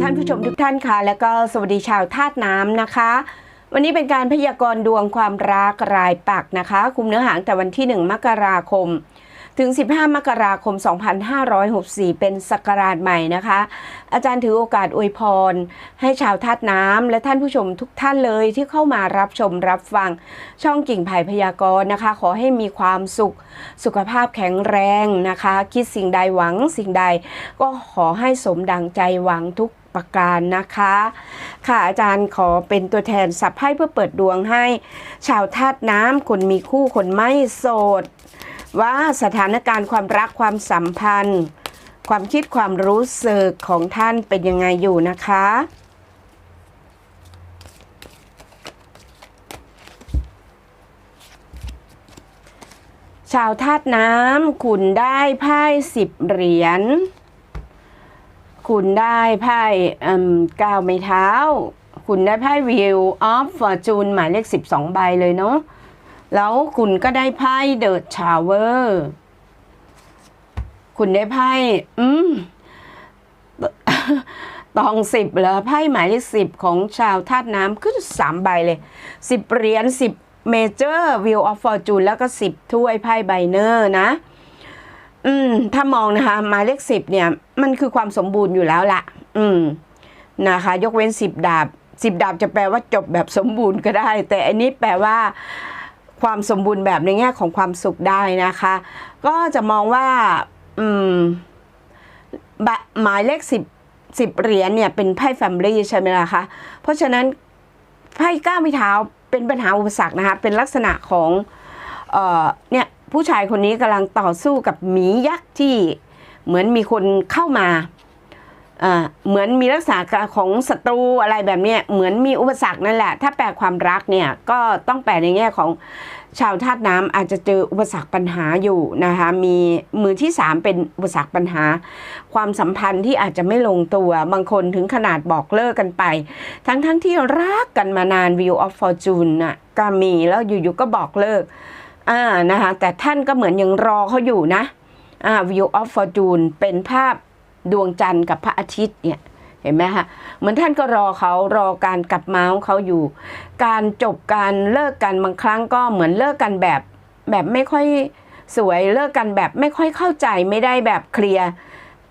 ท่านผู้ชมทุกท่านค่ะ แล้วก็สวัสดีชาวธาตุน้ำนะคะ วันนี้เป็นการพยากรณ์ดวงความรักรายปักนะคะ คุมเนื้อหาตั้งแต่วันที่ 1 มกราคม ถึง 15 มกราคม 2564 เป็นศักราชใหม่นะคะ อาจารย์ถือโอกาสอวยพร ให้ชาวธาตุน้ำและท่านผู้ชมทุกท่านเลยที่เข้ามารับชมรับฟังช่องกิ่งไผ่พยากรณ์นะคะ ขอให้มีความสุข สุขภาพแข็งแรงนะคะ คิดสิ่งใดหวังสิ่งใดก็ขอให้สมดังใจหวังทุก ประการนะคะ ค่ะอาจารย์ขอเป็นตัวแทนสับให้เพื่อเปิดดวงให้ ชาวธาตุน้ำคนมีคู่คนไม่โสด ว่าสถานการณ์ความรักความสัมพันธ์ ความคิดความรู้สึกของท่านเป็นยังไงอยู่นะคะชาวธาตุน้ำคุณได้ไพ่สิบเหรียญ คุณได้ไพ่ก้าวไม้เท้า คุณได้ไพ่ Wheel of Fortune หมายเลข 12 ใบเลยเนาะแล้วคุณก็ได้ไพ่ The Tower คุณได้ไพ่อืมตองสิบเหรอไพ่หมายเลขสิบของชาวธาตุน้ำขึ้นสามใบเลยสิบเหรียญสิบเมเจอร์วิวออฟฟอร์จูนแล้วก็สิบถ้วยไพ่ไบเนอร์นะ อืม ถ้ามองนะคะ หมายเลขสิบเนี่ย มันคือความสมบูรณ์อยู่แล้วละอืม นะคะ ยกเว้นสิบดาบสิบดาบจะแปลว่าจบแบบสมบูรณ์ก็ได้ แต่อันนี้แปลว่า ความสมบูรณ์แบบในแง่ของความสุขได้นะคะ ก็จะมองว่า อืมหมายเลขสิบสิบเหรียญเนี่ยเป็นไพ่แฟมลี่ใช่ไหมล่ะคะ เพราะฉะนั้นไพ่ก้าวไม่เท้าเป็นปัญหาอุปสรรคนะคะ เป็นลักษณะของ เอ่อ เนี่ย ผู้ชายคนนี้กำลังต่อสู้กับหมียักษ์ที่เหมือนมีคนเข้ามาเหมือนมีลักษณะของศัตรูอะไรแบบนี้เหมือนมีอุปสรรคนั่นแหละ ถ้าแปลความรักเนี่ยก็ต้องแปลในแง่ของชาวธาตุน้ำอาจจะเจออุปสรรคปัญหาอยู่นะคะมีมือที่สามเป็นอุปสรรคปัญหา ความสัมพันธ์ที่อาจจะไม่ลงตัวบางคนถึงขนาดบอกเลิกกันไป ทั้งๆทที่รักกันมานาน View of Fortune น่ะก็มีแล้วอยู่ๆก็บอกเลิก อ่านะคะแต่ท่านก็เหมือนยังรอเขาอยู่นะอ่า View of Fortune เป็นภาพดวงจันทร์กับพระอาทิตย์เนี่ยเห็นไหมคะเหมือนท่านก็รอเขารอการกลับมาของเขาอยู่ การจบการเลิกกันบางครั้งก็เหมือนเลิกกันแบบแบบไม่ค่อยสวยเลิกกันแบบไม่ค่อยเข้าใจไม่ได้แบบเคลียร์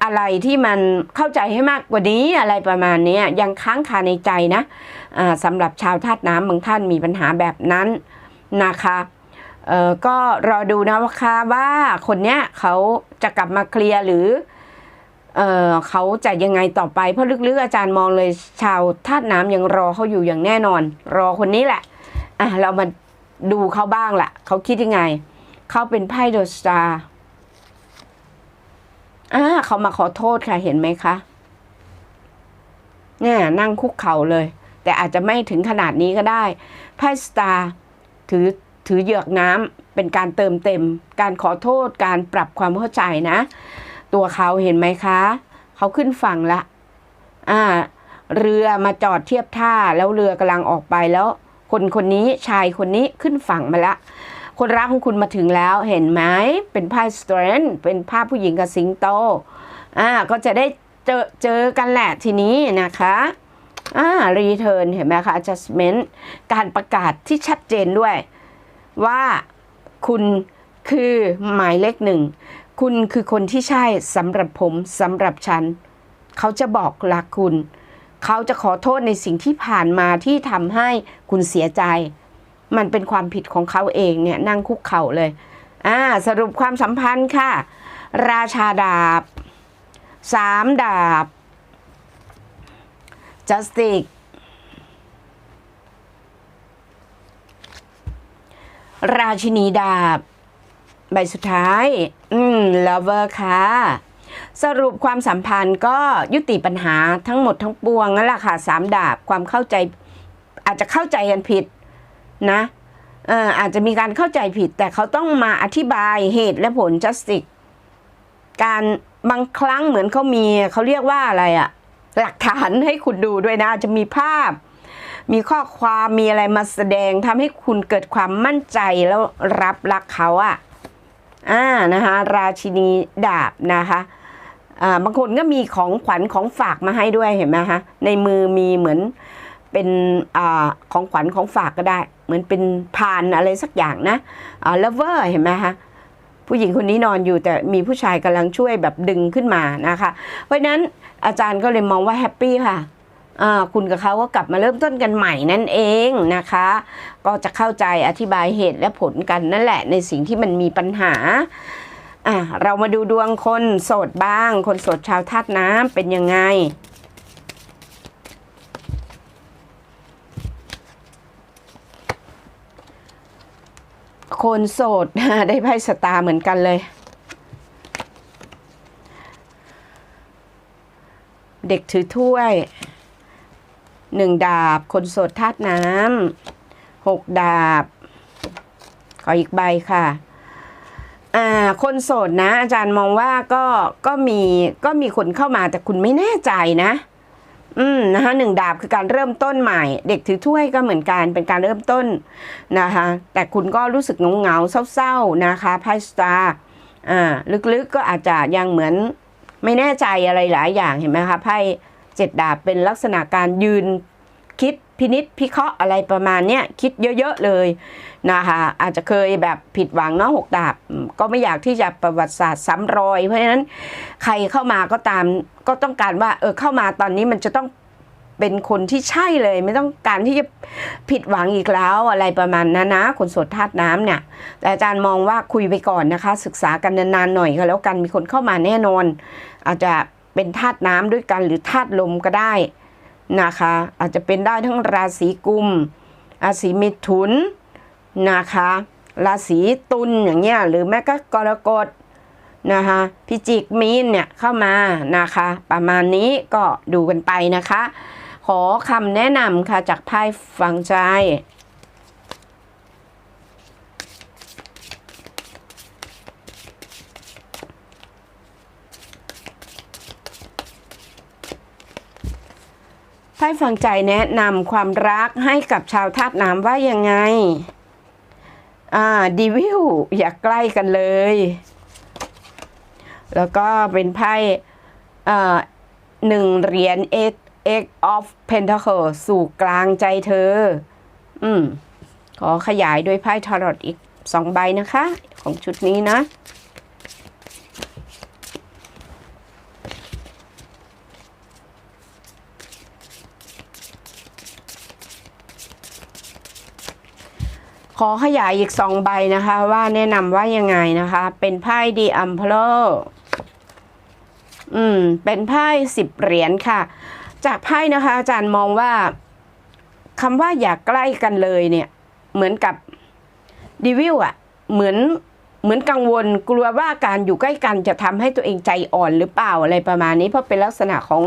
อะไรที่มันเข้าใจให้มากกว่านี้อะไรประมาณนี้ยังค้างคาในใจนะอ่าสำหรับชาวธาตุน้ำบางท่านมีปัญหาแบบนั้นนะคะ เออก็รอดูนะค่ะว่าคนเนี้ยเขาจะกลับมาเคลียร์หรือเออเขาจะยังไงต่อไป เพราะลึกๆอาจารย์มองเลยชาวธาตุน้ำยังรอเขาอยู่อย่างแน่นอน รอคนนี้แหละอะเรามาดูเขาบ้างละเขาคิดยังไง เขาเป็นไพ่เดสตาร์อ่าเขามาขอโทษค่ะเห็นไหมคะเนี่ยนั่งคุกเข่าเลย แต่อาจจะไม่ถึงขนาดนี้ก็ได้ไพ่สตาร์ถือ ถือเหยือกน้ำเป็นการเติมเต็ม การขอโทษการปรับความเข้าใจนะ ตัวเขาเห็นไหมคะ เขาขึ้นฝั่งละอ่า เรือมาจอดเทียบท่าแล้วเรือกำลังออกไปแล้ว คนคนนี้ชายคนนี้ขึ้นฝั่งมาละ คนรักของคุณมาถึงแล้วเห็นไหมเป็นไพ่สเตรนเป็นภาพผู้หญิงกับสิงโตอ่าก็จะได้เจอเจอกันแหละทีนี้นะคะอ่ารีเทิร์นเห็นไหมคะ adjustment การประกาศที่ชัดเจนด้วย ว่าคุณคือหมายเลขหนึ่ง คุณคือคนที่ใช่สำหรับผมสำหรับฉัน เขาจะบอกรักคุณ เขาจะขอโทษในสิ่งที่ผ่านมาที่ทำให้คุณเสียใจ มันเป็นความผิดของเขาเองเนี่ยนั่งคุกเข่าเลยอ่าสรุปความสัมพันธ์ค่ะ ราชาดาบสามดาบจัสติก ราชินีดาบ ใบสุดท้าย อืม lover ค่ะ สรุปความสัมพันธ์ก็ยุติปัญหาทั้งหมดทั้งปวงนั่นแหละค่ะสามดาบความเข้าใจ อาจจะเข้าใจกันผิดนะเอออาจจะมีการเข้าใจผิด แต่เขาต้องมาอธิบายเหตุและผล justice การบางครั้งเหมือนเขามีเขาเรียกว่าอะไรอะหลักฐานให้คุณดูด้วยนะ จะมีภาพ มีข้อความมีอะไรมาแสดงทำให้คุณเกิดความมั่นใจแล้วรับรักเขาอะ่ะอ่านะคะราชินีดาบนะคะอ่าบางคนก็มีของขวัญของฝากมาให้ด้วยเห็นไหมคะในมือมีเหมือนเป็นอาของขวัญของฝากก็ได้ เหมือนเป็นพานอะไรสักอย่างนะอ่าเลเวอร์เห็นไหมคะผู้หญิงคนนี้นอนอยู่แต่มีผู้ชายกำลังช่วยแบบดึงขึ้นมานะคะ เพราะนั้นอาจารย์ก็เลยมองว่าแฮปปี้ค่ะ คุณกับเขาก็กลับมาเริ่มต้นกันใหม่นั่นเองนะคะ ก็จะเข้าใจอธิบายเหตุและผลกันนั่นแหละในสิ่งที่มันมีปัญหาอะเรามาดูดวงคนโสดบ้าง คนโสดชาวธาตุน้ำเป็นยังไงคนโสดได้ไพ่สตาร์เหมือนกันเลย เด็กถือถ้วย หนึ่งดาบ คนโสดธาตุน้ำหกดาบ ขออีกใบค่ะอ่าคนโสดนะ อาจารย์มองว่าก็ก็มีก็มีคนเข้ามาแต่คุณไม่แน่ใจนะ อืมนะคะหนึ่งดาบคือการเริ่มต้นใหม่ เด็กถือถ้วยก็เหมือนกันเป็นการเริ่มต้นนะคะแต่คุณก็รู้สึกเหงาเศร้าๆนะคะไพ่สตาร์อ่าลึกๆก็อาจจะยังเหมือนไม่แน่ใจอะไรหลายอย่างเห็นไหมคะไพ่ เจ็ดดาบเป็นลักษณะการยืนคิดพินิษพิเคราะห์อะไรประมาณเนี้ยคิดเยอะๆเลยนะคะอาจจะเคยแบบผิดหวังเนาะหกดาบก็ไม่อยากที่จะประวัติศาสตร์ซ้ำรอย เพราะฉะนั้นใครเข้ามาก็ตามก็ต้องการว่าเออเข้ามาตอนนี้มันจะต้องเป็นคนที่ใช่เลย ไม่ต้องการที่จะผิดหวังอีกแล้วอะไรประมาณนั้นนะ คนสดธาตุน้ำเนี่ยแต่อาจารย์มองว่าคุยไปก่อนนะคะ ศึกษากันนานๆหน่อยก็แล้วกันมีคนเข้ามาแน่นอน อาจจะ เป็นธาตุน้ำด้วยกันหรือธาตุลมก็ได้นะคะ อาจจะเป็นได้ทั้งราศีกุม ราศีมิถุนนะคะ ราศีตุลอย่างเงี้ยหรือแม้ก็กรกฎนะคะพิจิกมีนเนี่ยเข้ามานะคะ ประมาณนี้ก็ดูกันไปนะคะ ขอคำแนะนำค่ะจากไพ่ฟังใจ ไพ่ฟังใจแนะนำความรักให้กับชาวธาตุน้ำว่ายังไง อ่าดีวิวอย่าใกล้กันเลย แล้วก็เป็นไพ่อ่อหนึ่งเหรียญ eight eight of pentacle สู่กลางใจเธอ อืม ขอขยายด้วยไพ่ทารอตอีกสองใบนะคะ ของชุดนี้นะ ขอขยายอีกสองใบนะคะ ว่าแนะนำว่ายังไงนะคะ เป็นไพ่ดีอัมเพลอืม เป็นไพ่สิบเหรียญค่ะ จากไพ่นะคะ อาจารย์มองว่าคำว่าอย่าใกล้กันเลยเนี่ย เหมือนกับดีวิวอะเหมือนเหมือนกังวลกลัวว่าการอยู่ใกล้กันจะทำให้ตัวเองใจอ่อนหรือเปล่าอะไรประมาณนี้ เพราะเป็นลักษณะของ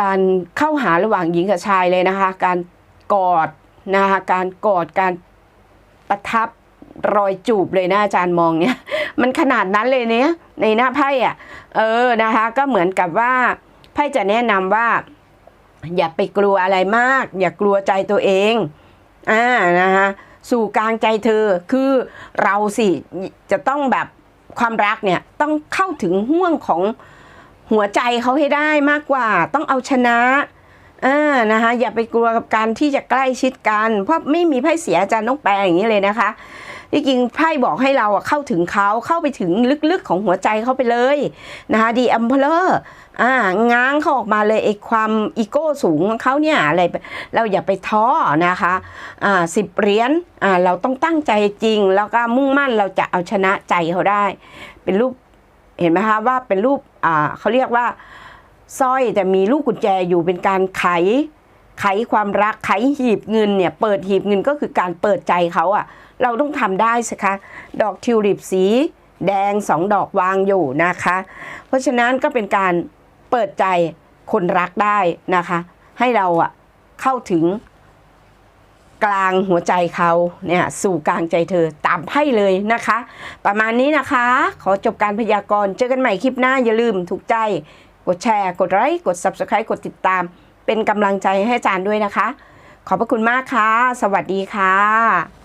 การเข้าหาระหว่างหญิงกับชายเลยนะคะ การกอด นะคะการกอดการประทับรอยจูบเลยนะอาจารย์มองเนี่ย มันขนาดนั้นเลยเนี่ยในหน้าไพ่อะ เออนะคะ ก็เหมือนกับว่าไพ่จะแนะนำว่า อย่าไปกลัวอะไรมาก อย่ากลัวใจตัวเองอ่านะคะสู่กลางใจเธอคือเราสิจะต้องแบบความรักเนี่ยต้องเข้าถึงห่วงของหัวใจเขาให้ได้มากกว่า ต้องเอาชนะ อ่านะคะอย่าไปกลัวกับการที่จะใกล้ชิดกัน เพราะไม่มีไพ่เสียอาจารย์ต้องแปลอย่างนี้เลยนะคะที่จริงไพ่บอกให้เราเข้าถึงเขาเข้าไปถึงลึกๆของหัวใจเขาไปเลยนะคะดีอัมเพลอร์อ่าง้างเขาออกมาเลยไอ้ความอีโก้สูงของเขาเนี่ยอะไรเราอย่าไปท้อนะคะอ่าสิบเหรียญอ่าเราต้องตั้งใจจริง แล้วก็มุ่งมั่นเราจะเอาชนะใจเขาได้ เป็นรูปเห็นไหมคะว่าเป็นรูปอ่าเขาเรียกว่า สร้อยแต่มีลูกกุญแจอยู่เป็นการไข ไขความรักไขหีบเงินเนี่ยเปิดหีบเงินก็คือการเปิดใจเขาอะเราต้องทำได้สิคะ ดอกทิวลิปสีแดงสองดอกวางอยู่นะคะ เพราะฉะนั้นก็เป็นการเปิดใจคนรักได้นะคะ ให้เราอะเข้าถึงกลางหัวใจเขาเนี่ยสู่กลางใจเธอตามไพ่เลยนะคะ ประมาณนี้นะคะ ขอจบการพยากรณ์เจอกันใหม่คลิปหน้าอย่าลืมถูกใจ กดแชร์ กดไลค์ กด Subscribe กดติดตาม เป็นกำลังใจให้อาจารย์ด้วยนะคะ ขอบพระคุณมากค่ะ สวัสดีค่ะ